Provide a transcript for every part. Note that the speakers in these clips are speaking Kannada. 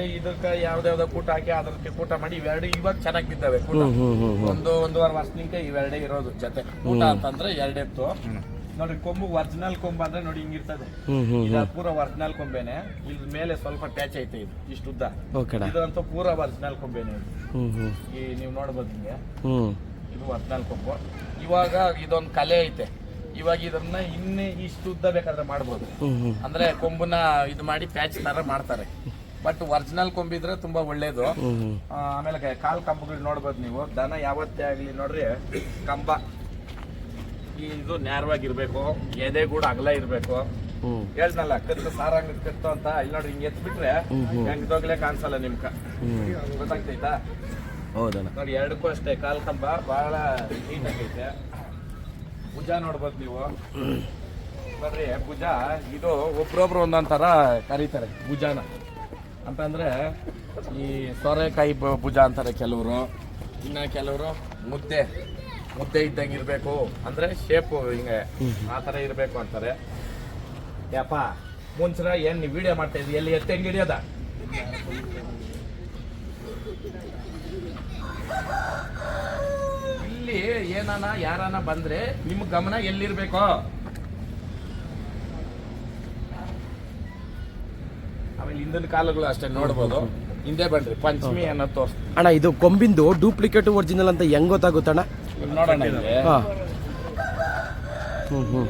ಇದಕ್ಕ ಯಾವ್ದಾವ್ದ ಕೂಟ ಹಾಕಿ ಅದಕ್ಕೆ ಕೂಟ ಮಾಡಿ ಇವೆರಡು ಇವಾಗ ಚೆನ್ನಾಗಿ ಬಿದ್ದಾವೆ ಕೂಟ. ಒಂದು ಒಂದೂವರೆ ವರ್ಷನಿಂದ ಇವೆರಡೇ ಇರೋದು ಜೊತೆ. ಊಟ ಅಂತಂದ್ರೆ ಎರಡೆತ್ತು. ನೋಡ್ರಿ ಕೊಂಬು ಒರಿಜಿನಲ್ ಕೊಂಬ ಅಂದ್ರೆ ನೋಡಿ ಹಿಂಗಿರ್ತದೆ ಇದು ಪೂರ ಒರಿಜಿನಲ್ ಕೊಂಬೆನೆ. ಇದ್ರ ಮೇಲೆ ಸ್ವಲ್ಪ ಪ್ಯಾಚ್ ಐತೆ ಇದು ಇಷ್ಟು ಉದ್ದ. ಇದಂತೂ ಪೂರ ಒರಿಜಿನಲ್ ಕೊಂಬೆನೆ ಇದು. ಈ ನೀವು ನೋಡ್ಬೋದು ಹಿಂಗೆ. ಹ್ಮ್. ಇದು ಒರಿಜಿನಲ್ ಕೊಂಬು. ಇವಾಗ ಇದೊಂದು ಕಲೆ ಐತೆ. ಇವಾಗ ಇದನ್ನ ಇನ್ನೇ ಇಷ್ಟು ಉದ್ದ ಬೇಕಾದ್ರೆ ಮಾಡ್ಬೋದು. ಅಂದ್ರೆ ಕೊಂಬನ್ನ ಇದು ಮಾಡಿ ಪ್ಯಾಚ್ ತರ ಮಾಡ್ತಾರೆ. ಬಟ್ ಒರಿಜಿನಲ್ ಕೊಂಬಿದ್ರೆ ತುಂಬಾ ಒಳ್ಳೇದು. ಆಮೇಲೆ ಕಾಲ್ ಕಂಬಗಳು ನೋಡ್ಬೋದು ನೀವು. ದನ ಯಾವತ್ತೇ ಆಗ್ಲಿ ನೋಡ್ರಿ ಕಂಬ. ಈ ಇದು ನೇರವಾಗಿರ್ಬೇಕು ಎದೆ ಕೂಡ ಅಗಲ ಇರ್ಬೇಕು. ಹೇಳ್ದಲ್ಲ ಕತ್ತು ಸಾರಂಗ ಕತ್ತು ಅಂತ ಇಲ್ಲಿ ನೋಡ್ರಿ ಹಿಂಗೆ ಎತ್ಬಿಟ್ರೆ. ಹೆಂಗ್ದೋಗ್ಲೆ ಕಾಣಿಸಲ್ಲ ನಿಮ್ಕ. ಗೊತ್ತಾಗ್ತೈತಾ? ಹೌದಣ್ಣ. ನೋಡಿ ಎರಡಕ್ಕೂ ಅಷ್ಟೇ ಕಾಲ್ ಕಂಬ ಬಹಳ ನೀಟಾಗೈತೆ ಭುಜ ನೋಡ್ಬೋದು ನೀವು. ನೋಡ್ರಿ ಭುಜ ಇದು ಒಬ್ರೊಬ್ರು ಒಂದೊಂದ್ ತರ ಕರೀತಾರೆ ಭುಜಾನ. ಅಂತಂದ್ರೆ ಈ ಸೋರೆಕಾಯಿ ಭುಜ ಅಂತಾರೆ ಕೆಲವರು. ಇನ್ನ ಕೆಲವರು ಮುದ್ದೆ ಮುದ್ದೆ ಇದ್ದಂಗೆ ಇರಬೇಕು. ಅಂದ್ರೆ ಶೇಪು ಹಿಂಗೆ ಆ ಥರ ಇರಬೇಕು ಅಂತಾರೆ. ಯಪ್ಪ ಮುಂಚರ ಏನು ನೀವು ವಿಡಿಯೋ ಮಾಡ್ತಾ ಇದ್ದೀವಿ ಎಲ್ಲಿ ಎತ್ತೆ ಹೆಂಗೆ ಹಿಡಿಯೋದ? ಇಲ್ಲಿ ಏನಾನ, ಯಾರಾನ ಬಂದ್ರೆ ನಿಮ್ಮ ಗಮನ ಎಲ್ಲಿರ್ಬೇಕು? ಆಮೇಲೆ ಹಿಂದಿನ ಕಾಲಗಳು ಅಷ್ಟೇ ನೋಡ್ಬೋದು. ಹಿಂದೆ ಬನ್ರಿ ಪಂಚಮಿ ಅನ್ನೋ ತೋರ್ಸ್ ಅಣ್ಣ ಇದು ಕೊಂಬಿಂದು ಡೂಪ್ಲಿಕೇಟ್ ಒರಿಜಿನಲ್ ಅಂತ ಹೆಂಗ್ ಗೊತ್ತಾಗುತ್ತಣ್ಣ? ನೋಡೋಣ ಇಲ್ಲಿ. ಹಾ. ಹ್ಮ್ ಹ್ಮ್.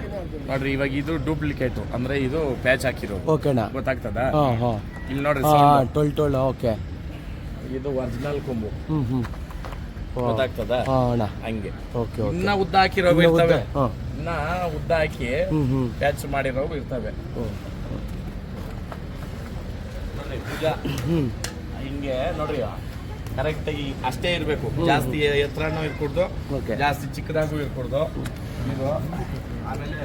ನೋಡ್ರಿ ಇವಾಗ ಇದು ಡೂಪ್ಲಿಕೇಟ್. ಅಂದ್ರೆ ಇದು ಪ್ಯಾಚ್ ಹಾಕಿರೋದು. ಓಕೆ ಅಣ್ಣ. ಗೊತ್ತಾಗ್ತದ? ಹಾ ಹಾ. ಇಲ್ಲಿ ನೋಡ್ರಿ ಹಾ sound. ಟೊಳ್ ಟೊಳ್ ಓಕೆ. ಇದು ಒರಿಜಿನಲ್ ಕೊಂಬು. ಹ್ಮ್ ಹ್ಮ್. ಗೊತ್ತಾಗ್ತದ? ಹಾ ಅಣ್ಣ. ಹಂಗೆ. Okay okay. ಇನ್ನ ಉದ್ದ ಹಾಕಿರೋ ಇರ್ತವೆ. ಹಾ. ಇನ್ನ ಉದ್ದ ಹಾಕಿ ಹ್ಮ್ ಹ್ಮ್. ಪ್ಯಾಚ್ ಮಾಡಿರೋ ಇರ್ತವೆ. ನೋಡ್ರಿ, ಪೂಜಾ. ಹಿಂಗೆ ನೋಡ್ರಿ ಕರೆಕ್ಟ್ ಆಗಿ ಅಷ್ಟೇ ಇರಬೇಕು. ಜಾಸ್ತಿ ಎತ್ತರನೂ ಇರ್ಕೊಡ್ದು ಜಾಸ್ತಿ ಚಿಕ್ಕದಾಗೂ ಇರ್ಕೊಡ್ದು. ಇದು ಆಮೇಲೆ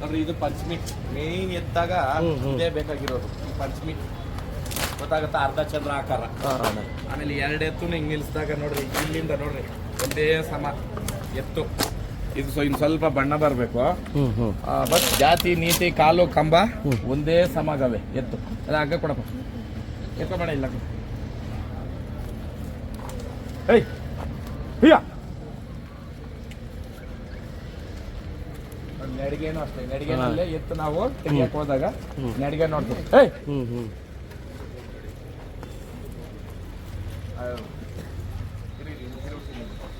ನೋಡ್ರಿ ಇದು ಪಂಚಮಿ ಮೇನ್ ಎತ್ತಾಗ. ಇದೇ ಬೇಕಾಗಿರೋದು. ಈ ಪಂಚಮಿ ಗೊತ್ತಾಗುತ್ತೆ? ಅರ್ಧ ಚಂದ್ರ ಆಕಾರ. ಆಮೇಲೆ ಎರಡು ಎತ್ತು ಹಿಂಗೆ ನಿಲ್ಲಿಸಿದಾಗ ನೋಡ್ರಿ ಇಲ್ಲಿಂದ ನೋಡ್ರಿ ಒಂದೇ ಸಮ ಎತ್ತು. ಇದು ಸೊ ಇನ್ನು ಸ್ವಲ್ಪ ಬಣ್ಣ ಬರಬೇಕು. ಬಟ್ ಜಾತಿ ನೀತಿ ಕಾಲು ಕಂಬ. ಒಂದೇ ಸಮಗವೆ ಎತ್ತು. ಅಲ್ಲ ಹಂಗ ಕೊಡಪ್ಪ. ಎತ್ತು ಬೇಡ ಇಲ್ಲ. ಏಯ್ ಹಿಯ ನಡಿಗೆನೂ ಅಷ್ಟೇ. ನಡಿಗೆನಲ್ಲೇ ಎತ್ತು ನಾವು ತೆಗಿಯಕ್ಕೆ ಹೋದಾಗ. ನಡಿಗೆ ನೋಡ್ತೀವಿ. ಏಯ್. ಹ್ಮ್ ಹ್ಮ್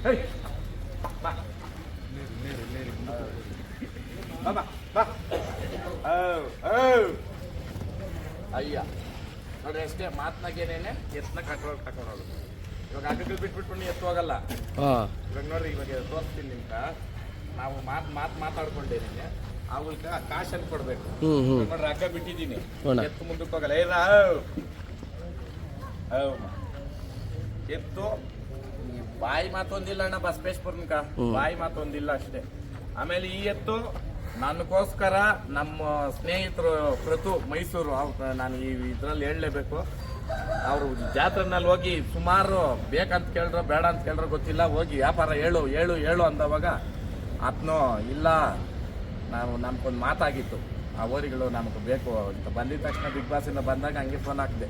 ಏಯ್ ಬಾ ಬಾ ಬಾ ಬಾ ಔ, ಔ. ಅಯ್ಯ. ನೋಡ್ರಿ ಅಷ್ಟೇ ಮಾತ್ನಾಗೇನೇನೆ ಎತ್ನ ಕಂಟ್ರೋಲ್ ಕಟ್ಕೊಂಡು ಇವಾಗ ಅಡುಗೆ ಬಿಟ್ಬಿಟ್ಟು ನೀ ಎತ್ತು ಹೋಗಲ್ಲ. ಹಾ. ಇವಾಗ ನೋಡ್ರಿ ಇವಾಗ ತೋರಿಸ್ತೀನಿ ನಿಮ್ಗ. ನಾವು ಮಾತ್ ಮಾತ್ ಮಾತಾಡ್ಕೊಂಡಿದ್ದೀನಿ ಕಾಶ್ ಕಾಶನ್ ಕೊಡ್ಬೇಕು. ನೋಡ್ರಿ ಅಗ್ಗ ಬಿಟ್ಟಿದ್ದೀನಿ. ನೋಡ. ಎತ್ತು ಮುಂದಕ್ಕೆ ಹೋಗಲ್ಲ. ಏನ ಎತ್ತು ಈ ಬಾಯಿ ಮಾತೊಂದಿಲ್ಲ ಅಣ್ಣ ಬಸವೇಶ್ವರನ್ಕ. ಬಾಯಿ ಮಾತೊಂದಿಲ್ಲ ಅಷ್ಟೇ. ಆಮೇಲೆ ಈ ಎತ್ತು ನನಗೋಸ್ಕರ ನಮ್ಮ ಸ್ನೇಹಿತರು ಪ್ರತು ಮೈಸೂರು ನಾನು ಈ ಇದರಲ್ಲಿ ಹೇಳಲೇಬೇಕು. ಅವರು ಜಾತ್ರೆನಲ್ಲಿ ಹೋಗಿ ಸುಮಾರು ಬೇಕಂತ ಕೇಳ್ರೋ, ಬೇಡ ಅಂತ ಕೇಳ್ರೋ ಗೊತ್ತಿಲ್ಲ, ಹೋಗಿ ವ್ಯಾಪಾರ ಹೇಳು ಹೇಳು ಹೇಳು ಅಂದವಾಗ ಆತ್ನೋ ಇಲ್ಲ, ನಾವು ನಮ್ಗೊಂದು ಮಾತಾಗಿತ್ತು. ಆ ಓರಿಗಳು ನಮಗೆ ಬೇಕು ಅಂತ ಬಂದಿದ ತಕ್ಷಣ ಬಿಗ್ ಬಾಸಿಂದ ಬಂದಾಗ ಹಂಗೆ ಫೋನ್ ಹಾಕಿದೆ.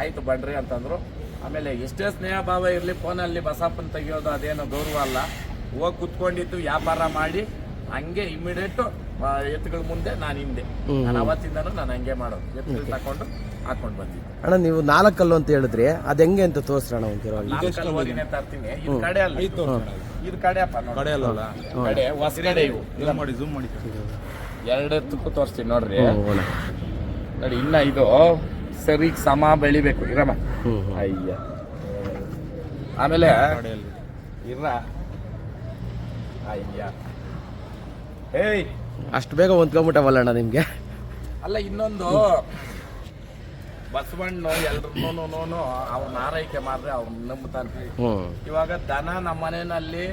ಆಯಿತು ಬಡ್ರಿ ಅಂತಂದರು. ಆಮೇಲೆ ಎಷ್ಟೇ ಸ್ನೇಹ ಭಾವ ಇರಲಿ ಫೋನಲ್ಲಿ ಬಸಪ್ಪನ ತೆಗಿಯೋದು ಅದೇನು ಗೌರವ ಅಲ್ಲ. ಹೋಗಿ ಕುತ್ಕೊಂಡಿದ್ದು ವ್ಯಾಪಾರ ಮಾಡಿ ಹಂಗೆ ಇಮಿಡಿಯೇಟ್ ಎತ್ತುಗಳ ಮುಂದೆ ನಾನು ಹಿಂದೆ. ನಾನು. ಅವತ್ತಿಂದನೂ ನಾನು ಹಂಗೆ ಮಾಡೋದು. ಎತ್ತುಗಳು ತಕೊಂಡು ಹಾಕೊಂಡು ಬಂದಿದ್ದೆ. ಅಣ್ಣ ನೀವು ನಾಲ್ಕಲ್ಲು ಅಂತ ಹೇಳಿದ್ರಿ ಅದ್ ಹೆಂಗೆ ಅಂತ ತೋರಿಸ್ರಣ ನಾಲ್ಕಲ್ಲು ಓದಿನೇ ತರ್ತೀನಿ. ಇದು ಕಡೆ ಅಲ್ಲ. ಇದು ಕಡೆ ಅಪ್ಪ ನೋಡಿ. ಕಡೆ ಅಲ್ಲ ಕಡೆ ಹೊಸ ಕಡೆ ಇವು. ಇಲ್ಲ. ಮಾಡಿ ಝೂಮ್ ಮಾಡಿ. ಎರಡು ಎತ್ತಕ್ಕೂ ತೋರಿಸ್ತೀನಿ ನೋಡ್ರಿ. ನೋಡಿ ಇನ್ನ ಇದು ಸರಿ ಸಮ ಬೆಳಿಬೇಕು. ಇರಮ್ಮ. ಅಯ್ಯ. ಆಮೇಲೆ ಇರ ಇರ್ರ. ಅಯ್ಯ. ಏಯ್. ಅಷ್ಟು ಬೇಗ ಹೊಂದ್ಕೊಂಬಿಟ್ಟವಲ್ಲ ನಿಮಗೆ ನಿಮ್ಗೆ? ಅಲ್ಲ ಇನ್ನೊಂದು. ಬಸವಣ್ಣ ಎಲ್ರನ್ನೂ ಅವ್ರನ್ನ ಆರೈಕೆ ಮಾಡ್ರೆ ಅವ್ರನ್ನ ನಂಬುತ್ತಾನೆ ಹ್ಮ್. ಇವಾಗ ದನ ನಮ್ಮ ಮನೆಯಲ್ಲಿ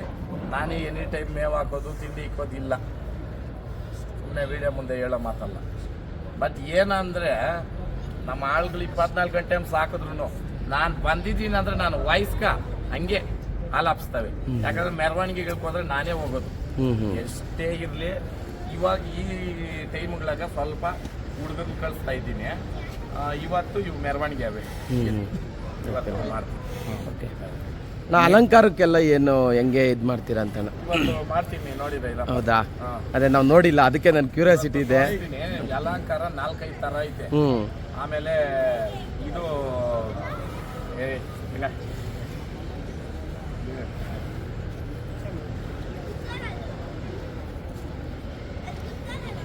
ನಾನೇ ಎನಿ ಟೈಮ್ ಮೇವ್ ಹಾಕೋದು ತಿಂಡಿ ಇಕ್ಕೋದಿಲ್ಲ ಸುಮ್ಮನೆ ವಿಡಿಯೋ ಮುಂದೆ ಹೇಳೋ ಮಾತಲ್ಲ. ಬಟ್ ಏನಂದ್ರೆ ನಮ್ಮ ಆಳುಗಳು ಇಪ್ಪತ್ನಾಲ್ಕು ಗಂಟೆ ಸಾಕಿದ್ರು ನಾನು ಬಂದಿದ್ದೀನಿ ಅಂದ್ರೆ ನಾನು ವಯಸ್ಕ ಹಂಗೆ ಹಾಲು ಹಾಪಿಸ್ತವೆ ಯಾಕಂದ್ರೆ ಮೆರವಣಿಗೆಗಳಿಗೆ ಹೋದ್ರೆ ನಾನೇ ಹೋಗೋದು. ಎಷ್ಟೇ ಇರಲಿ ಇವಾಗ ಈ ಟೈಮ್ಗಳಾಗ ಸ್ವಲ್ಪ ಹುಡುಗರು ಕಳಿಸ್ತಾ ಇದ್ದೀನಿ. ಇವತ್ತು ಇವು ಮೆರವಣಿಗೆ ಅವೆ. ಇವತ್ತು ನಾ ಅಲಂಕಾರಕ್ಕೆಲ್ಲ ಏನು ಹೆಂಗೆ ಇದು ಮಾಡ್ತೀರಾ ಅಂತ ಮಾಡ್ತೀನಿ ನೋಡಿದ ಇಲ್ಲ ಹೌದಾ. ಅದೇ ನಾವು ನೋಡಿಲ್ಲ ಅದಕ್ಕೆ ನನ್ನ ಕ್ಯೂರಿಯಾಸಿಟಿ ಇದೆ. ಅಲಂಕಾರ ನಾಲ್ಕೈದು ತರ ಐತೆ. ಆಮೇಲೆ ಇದು ಏ ಇಲ್ಲ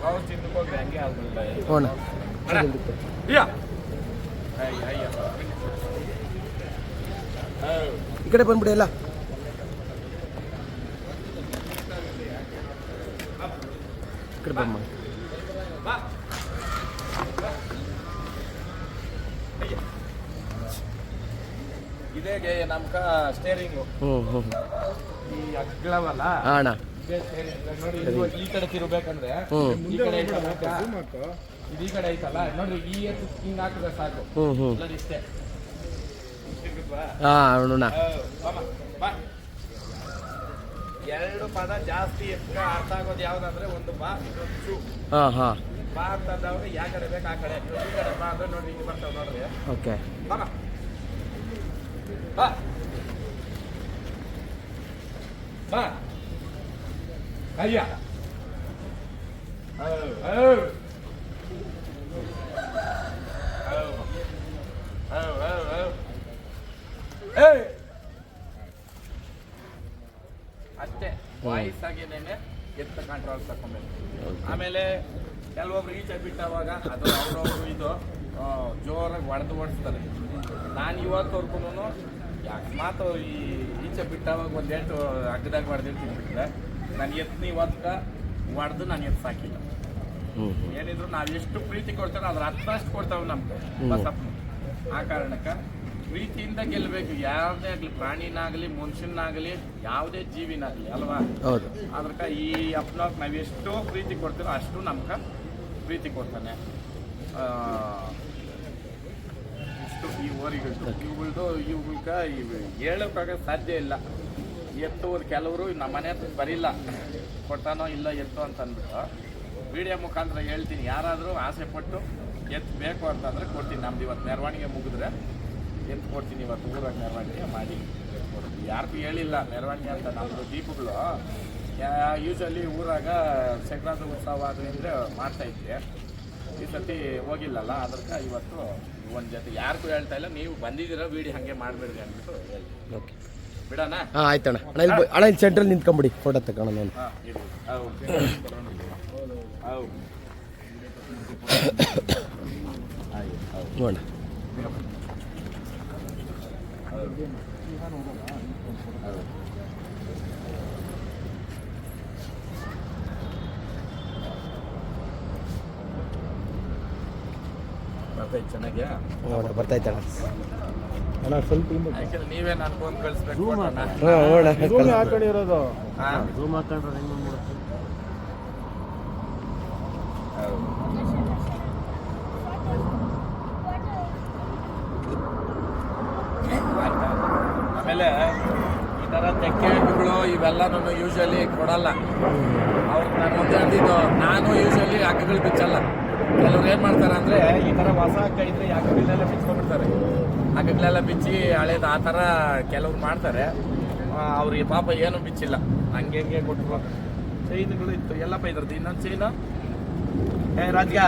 ಅವ್ರು ತಿಂದ್ಕೊಂಡು ಹಂಗೆ ಆಗಲ್ಲ ಹೋಣ ಅಯ್ಯ ಅಯ್ಯ ಅಯ್ಯ ಹೌದು. ಈ ಕಡೆ ಬಂದ್ಬಿಡಿ ಎಲ್ಲ ಈ ಕಡೆ ಬಮ್ಮ ಬಾ ಅಯ್ಯ. ಇದೇಗೆ ನಮ್ಕ ಸ್ಟೇರಿಂಗು ಹ್ಞೂ ಹ್ಞೂ ಈ ಅಗ್ಗಳವಲ್ಲ ಹಾಂ ಅಣ್ಣ ಇದೇ steering. ನೋಡಿ ಈ ಕಡೆ ತಿರುಗ್ಬೇಕಂದ್ರೆ ಈ ಕಡೆ ಇದು ಈ ಕಡೆ ಐತಲ್ಲ. ನೋಡ್ರಿ ಈ ಹಿಂಗ್ ಹಾಕಿದ್ರೆ ಸಾಕು. ನೋಡಿ ಇಷ್ಟೇ? ಹಾಂ. ಬಾ. ಎರಡು ಪದ ಜಾಸ್ತಿ ಅರ್ಥ ಆಗೋದು ಯಾವ್ದಂದ್ರೆ ಒಂದು ಬಾ ಇನ್ನೊಂದು ಹಾಂ ಹಾಂ. ಬಾ ಅಂತಂದವ್ರು ಯಾವ ಕಡೆ ಬೇಕು ಆ ಕಡೆ. ಈ ಕಡೆ ಬಾ ಅಂದ್ರೆ ನೋಡ್ರಿ ಹಿಂಗೆ ಬರ್ತಾವ ನೋಡ್ರಿ. ಓಕೆ. ಬಾ ಬಾ. ಬಾ. ಏಯ್ ಅಷ್ಟೇ ವಾಯ್ಸ್ ಆಗೇನೇನೆ ಎತ್ತ ಕಂಟ್ರೋಲ್ ತಗೊಬೇಕು ಆಮೇಲೆ ಕೆಲವೊಬ್ರು ಈಚೆ ಬಿಟ್ಟವಾಗ ಅದು ಅವ್ರವ್ರು ಇದು ಜೋರಾಗಿ ಹೊಡೆದು ಓಡಿಸ್ತಾರೆ ನಾನು ಇವತ್ತವರೆಗೂ ಅಕಸ್ಮಾತ್ ಈ ಈಚೆ ಬಿಟ್ಟವಾಗ ಒಂದು ಎಂಟು ಅಗ್ಗದಾಗ ಹೊಡೆದಿರ್ತೀನಿ ಬಿಟ್ಟರೆ ನಾನು ಎತ್ನಿ ಇವತ್ತು ಹೊಡೆದು ನಾನು ಎತ್ತು ಸಾಕಿಲ್ಲ. ಏನಿದ್ರು ನಾವು ಎಷ್ಟು ಪ್ರೀತಿ ಕೊಡ್ತೇವೆ ಅದ್ರ ಅತ್ತಷ್ಟು ಕೊಡ್ತಾವೆ ನಮ್ಗೆ. ಆ ಕಾರಣಕ್ಕೆ ಪ್ರೀತಿಯಿಂದ ಗೆಲ್ಲಬೇಕು ಯಾವುದೇ ಆಗಲಿ ಪ್ರಾಣಿನಾಗಲಿ ಮನುಷ್ಯನಾಗಲಿ ಯಾವುದೇ ಜೀವಿನಾಗಲಿ ಅಲ್ವಾ? ಹೌದು. ಅದಕ್ಕೆ ಈ ಅಪ್ನಾಗ ನಾವು ಎಷ್ಟು ಪ್ರೀತಿ ಕೊಡ್ತೀವೋ ಅಷ್ಟು ನಮ್ಗೆ ಪ್ರೀತಿ ಕೊಡ್ತಾನೆ. ಇಷ್ಟು ಈ ಓರಿಗಳ್ದು ಇವುಗಳ್ದು ಇವುಗಳ್ಗೆ ಇವು ಹೇಳೋಕ್ಕಾಗ ಸಾಧ್ಯ ಇಲ್ಲ. ಎತ್ತು ಕೆಲವರು ನಮ್ಮ ಮನೆ ಹತ್ರ ಬರಿಲ್ಲ. ಕೊಡ್ತಾನೋ ಇಲ್ಲ ಎತ್ತು ಅಂತಂದ್ಬಿಟ್ಟು ವಿಡಿಯೋ ಮುಖಾಂತರ ಹೇಳ್ತೀನಿ. ಯಾರಾದರೂ ಆಸೆ ಪಟ್ಟು ಎತ್ತು ಬೇಕು ಅಂತಂದರೆ ಕೊಡ್ತೀನಿ. ನಮ್ದು ಇವತ್ತು ಮೆರವಣಿಗೆ ಮುಗಿದ್ರೆ ಎತ್ತು ಕೊಡ್ತೀನಿ. ಇವತ್ತು ಊರಾಗ ಮೆರವಣಿಗೆ ಮಾಡಿ ಕೊಡ್ತೀನಿ. ಯಾರಿಗೂ ಹೇಳಿಲ್ಲ ಮೆರವಣಿಗೆ ಅಂತ ನಮ್ಮದು ದೀಪಗಳು. ಯೂಶಲಿ ಊರಾಗ ಸಂಕ್ರಾಂತಿ ಉತ್ಸವ ಅದು ಅಂದರೆ ಈ ಸರ್ತಿ ಹೋಗಿಲ್ಲಲ್ಲ ಅದಕ್ಕೆ ಇವತ್ತು ಒಂದು ಜೊತೆ. ಯಾರಿಗೂ ಹೇಳ್ತಾ ಇಲ್ಲ, ನೀವು ಬಂದಿದ್ದೀರ ವಿಡಿಯೋ ಹಾಗೆ ಮಾಡಬೇಡ್ರಿ ಅಂದ್ಬಿಟ್ಟು ಹೇಳ್ತೀನಿ ಓಕೆ ಹಾಂ ಆಯ್ತು ಅಣ್ಣ. ಅಣ್ಣ ಇಲ್ಲಿ ಅಣ್ಣ ಇಲ್ಲಿ ಸೆಂಟ್ರಲ್ಲಿ ನಿಂತ್ಕೊಂಬಿಡಿ. ಫೋಟೋ ತಗೋಣ ನಾನು. ಹಾಂ ಇರು ಹೌದು ಹೌದು ನೋಡೋಣ. ಬರ್ತೈತೆ ಚೆನ್ನಾಗ್ಯಾ? ನೋಡ ಬರ್ತಾಯ್ತಣ್ಣ ಅಣ್ಣ ಸ್ವಲ್ಪ ನೀವೇ ನಾನು ಫೋನ್ ಕಳಿಸ್ಬೇಕು ರೂಮ್ ಹಾಕೊಂಡು ಇರೋದು. ರೂಮ್ ಹಾಕೊಂಡ್ರೆ ಹೆಂಗೆ ಆಮೇಲೆ ಈ ಥರ ತೆಕ್ಕೆ ಹಣ್ಣುಗಳು ಇವೆಲ್ಲನೂ ಯೂಶಲಿ ಕೊಡಲ್ಲ. ಅವ್ರು ನಾನು ಮುಂದೆ ಅಂದಿದ್ದು ನಾನು ಯೂಶಲಿ ಹಕ್ಕುಗಳು ಬಿಚ್ಚಲ್ಲ. ಕೆಲವ್ರು ಏನು ಮಾಡ್ತಾರೆ ಅಂದರೆ ಈ ಥರ ಹೊಸ ಹಕ್ಕ ಇದ್ರೆ ಯಾಕೆ ಹಗ್ಗಗಳೆಲ್ಲ ಬಿಚ್ಕೊಂಡ್ಬಿಡ್ತಾರೆ. ಹಗ್ಗಗಳೆಲ್ಲ ಬಿಚ್ಚಿ ಹಳೇದು ಆ ಥರ ಕೆಲವ್ರು ಮಾಡ್ತಾರೆ. ಅವ್ರಿಗೆ ಪಾಪ ಏನು ಬಿಚ್ಚಿಲ್ಲ. ಹಂಗೆ ಹಂಗೆ ಕೊಟ್ಟರು ಚೈನ್ಗಳು ಇತ್ತು ಎಲ್ಲಪ್ಪ ಇದ್ರದ್ದು ಇನ್ನೊಂದು ಚೈನು ಏ ರಾಜ್ಗ